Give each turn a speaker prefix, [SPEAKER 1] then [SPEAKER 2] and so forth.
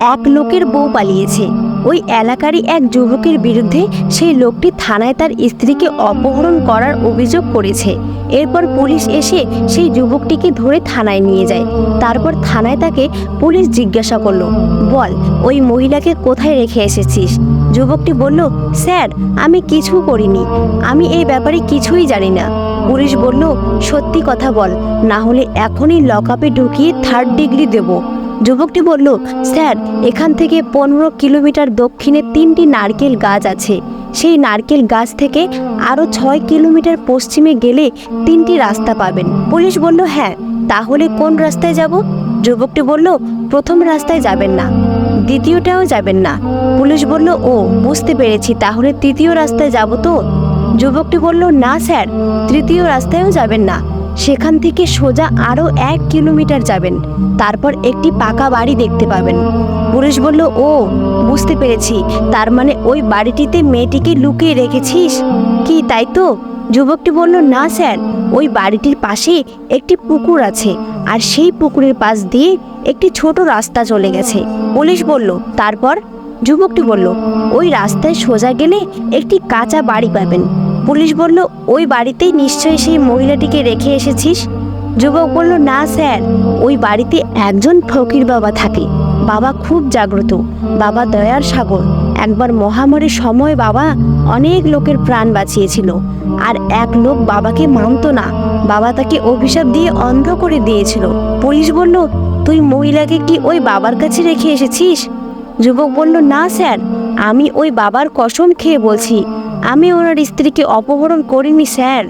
[SPEAKER 1] এক লোকের বউ পালিয়েছে। ওই এলাকারই এক যুবকের বিরুদ্ধে সেই লোকটি থানায় তার স্ত্রীকে অপহরণ করার অভিযোগ করেছে। এরপর পুলিশ এসে সেই যুবকটিকে ধরে থানায় নিয়ে যায়। তারপর থানায় তাকে পুলিশ জিজ্ঞাসা করল, বল, ওই মহিলাকে কোথায় রেখে এসেছিস? যুবকটি বলল, স্যার, আমি কিছু করিনি। আমি এই ব্যাপারে কিছুই জানি না। পুলিশ বলল, সত্যি কথা বল, না হলে এখনই লকআপে ঢুকিয়ে থার্ড ডিগ্রি দেব। যুবকটি বলল, স্যার, এখান থেকে পনেরো কিলোমিটার দক্ষিণে তিনটি নারকেল গাছ আছে। সেই নারকেল গাছ থেকে আরও ছয় কিলোমিটার পশ্চিমে গেলে তিনটি রাস্তা পাবেন। পুলিশ বলল হ্যাঁ তাহলে কোন রাস্তায় যাব? যুবকটি বলল, প্রথম রাস্তায় যাবেন না, দ্বিতীয়টাও যাবেন না। পুলিশ বলল, ও, বুঝতে পেরেছি, তাহলে তৃতীয় রাস্তায় যাব তো? যুবকটি বলল, না, স্যার, তৃতীয় রাস্তায়ও যাবেন না। সেখান থেকে সোজা আরও এক কিলোমিটার যাবেন। তারপর একটি পাকা বাড়ি দেখতে পাবেন। পুলিশ বলল, ও, বুঝতে পেরেছি। তার মানে ওই বাড়িটিতে মেয়েটিকে লুকিয়ে রেখেছিস? কি, তাই তো? যুবকটি বলল, না, স্যার। ওই বাড়িটির পাশে একটি পুকুর আছে আর সেই পুকুরের পাশ দিয়ে একটি ছোট রাস্তা চলে গেছে। পুলিশ বলল, তারপর? যুবকটি বলল, ওই রাস্তায় সোজা গেলে একটি কাঁচা বাড়ি পাবেন। পুলিশ বলল, ওই বাড়িতেই নিশ্চয়ই সেই মহিলাটিকে রেখে এসেছিস? যুবক বলল, না, স্যার, ওই বাড়িতে একজন ফকির বাবা থাকে। বাবা খুব জাগ্রত, বাবা দয়ার সাগর। একবার মহামারীর সময় বাবা অনেক লোকের প্রাণ বাঁচিয়েছিল। আর এক লোক বাবাকে মানতো না, বাবা তাকে অভিশাপ দিয়ে অন্ধ করে দিয়েছিল। পুলিশ বলল, তুই মহিলাকে কি ওই বাবার কাছে রেখে এসেছিস? যুবক বলল, না, স্যার, আমি ওই বাবার কসম খেয়ে বলছি আমি ওনার স্ত্রীকে অপহরণ করিনি স্যার।